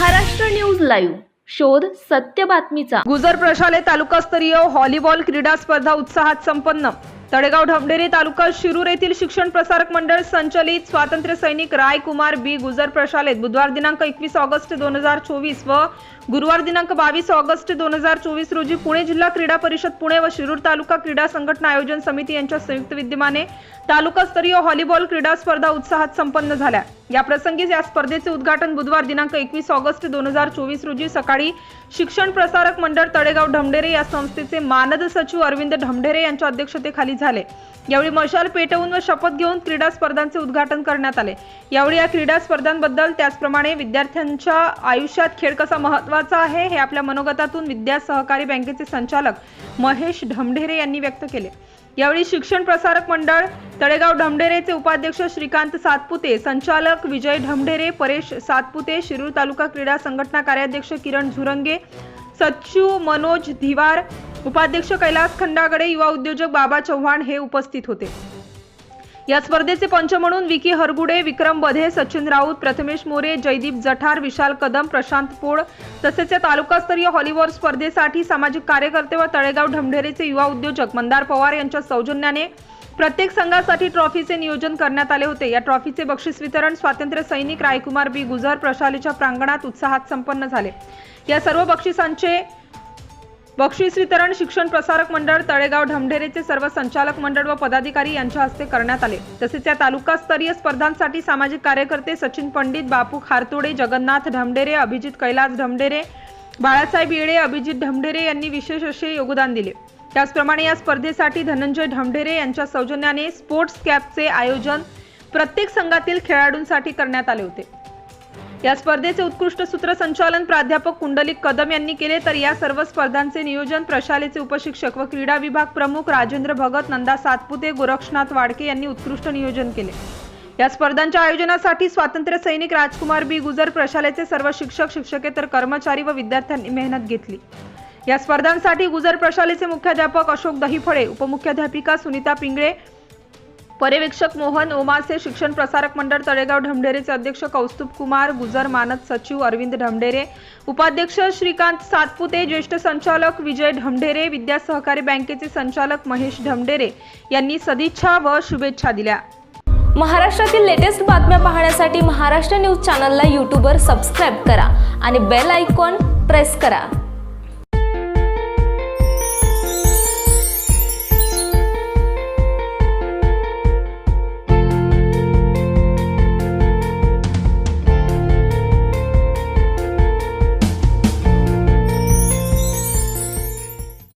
Maharashtra news live. शोध सत्य बातमीचा. गुजर प्रशाले तालुकास्तरीय व्हॉलीबॉल क्रीडा स्पर्धा उत्साहात संपन्न. तळेगाव ढमढेरे तालुका शिरूर येथील शिक्षण प्रसारक मंडळ संचलित स्वातंत्र्य सैनिक रायकुमार बी. गुजर प्रशालेत बुधवार दिनांक एकवीस ऑगस्ट दोन हजार चोवीस व गुरुवार दिनांक बावीस ऑगस्ट दोन हजार चोवीस रोजी पुणे जिल्हा क्रीडा परिषद पुणे व शिरूर तालुका क्रीडा संघटना आयोजन समिती यांच्या संयुक्त विद्यमाने तालुकास्तरीय हॉलीबॉल क्रीडा स्पर्धा उत्साहात संपन्न झाल्या. या प्रसंगी या स्पर्धेचे उद्घाटन बुधवार दिनांक एकवीस ऑगस्ट दोन हजार चोवीस रोजी सकाळी शिक्षण प्रसारक मंडळ तळेगाव ढमढेरे या संस्थेचे मानद सचिव अरविंद ढमढेरे यांच्या अध्यक्षतेखाली झाले. यावेळी मशाल पेटवून व शपथ घेऊन क्रीडा स्पर्धांचे उद्घाटन करण्यात आले. यावेळी या क्रीडा स्पर्धांबद्दल त्याचप्रमाणे विद्यार्थ्यांच्या आयुष्यात खेळ कसा महत्त्वाचा आहे हे आपल्या मनोगतातून विद्या सहकारी बँकेचे संचालक महेश ढमढेरे यांनी व्यक्त केले. यावेळी शिक्षण प्रसारक मंडळ तळेगाव ढमढेरेचे उपाध्यक्ष श्रीकांत सातपुते संचालक विजय ढमढेरे परेश सातपुते शिरूर तालुका क्रीडा संघटना कार्याध्यक्ष किरण झुरंगे सच्चू मनोज धिवार उपाध्यक्ष कैलास खंडागडे युवा उद्योजक बाबा चव्हाण हे उपस्थित होते. या स्पर्धेचे पंच म्हणून विकी हरगुडे विक्रम बधे सचिन राऊत प्रथमेश मोरे जयदीप जठार विशाल कदम प्रशांत पोळ तसेच या तालुकास्तरीय व्हॉलीबॉल स्पर्धेसाठी सामाजिक कार्यकर्ते व तळेगाव ढमढेरेचे युवा उद्योजक मंदार पवार यांच्या सौजन्याने प्रत्येक संघासाठी ट्रॉफीचे नियोजन करण्यात आले होते. या ट्रॉफीचे बक्षीस वितरण स्वातंत्र्य सैनिक रायकुमार बी. गुजर प्रशालेच्या प्रांगणात उत्साहात संपन्न झाले. या सर्व बक्षिसांचे बक्षीस वितरण शिक्षण प्रसारक मंडळ तळेगाव ढमढेरेचे सर्व संचालक मंडळ व पदाधिकारी यांच्या हस्ते करण्यात आले. तसेच या तालुकास्तरीय स्पर्धांसाठी सामाजिक कार्यकर्ते सचिन पंडित बापू खारतोडे जगन्नाथ ढमढेरे अभिजित कैलास ढमढेरे बाळासाहेब येळे अभिजित ढमढेरे यांनी विशेष असे योगदान दिले. त्याचप्रमाणे या स्पर्धेसाठी धनंजय ढमढेरे यांच्या सौजन्याने स्पोर्ट्स कॅपचे आयोजन प्रत्येक संघातील खेळाडूंसाठी करण्यात आले होते. या स्पर्धेचे उत्कृष्ट सूत्रसंचालन प्राध्यापक कुंडलिक कदम यांनी केले तर या सर्व स्पर्धांचे नियोजन प्रशालेचे उपशिक्षक व क्रीडा विभाग प्रमुख राजेंद्र भगत नंदा सातपुते गोरक्षनाथ वाडके यांनी उत्कृष्ट नियोजन केले. या स्पर्धांच्या आयोजनासाठी स्वातंत्र्य सैनिक राजकुमार बी. गुजर प्रशालेचे सर्व शिक्षक शिक्षकेतर कर्मचारी व विद्यार्थ्यांनी मेहनत घेतली. या स्पर्धांसाठी गुजर प्रशालेचे मुख्याध्यापक अशोक दहिफळे उपमुख्याध्यापिका सुनीता पिंगळे पर्यवेक्षक मोहन ओमासे शिक्षण प्रसारक मंडळ तळेगाव ढमढेरेचे अध्यक्ष कौस्तुभ कुमार गुजर मानद सचिव अरविंद ढमढेरे उपाध्यक्ष श्रीकांत सातपुते ज्येष्ठ संचालक विजय ढमढेरे विद्या सहकारी बँकेचे संचालक महेश ढमढेरे यांनी सदिच्छा व शुभेच्छा दिल्या. महाराष्ट्रातील लेटेस्ट बातम्या पाहण्यासाठी महाराष्ट्र न्यूज चॅनलला यूट्यूबवर सबस्क्राईब करा आणि बेल आयकॉन प्रेस करा.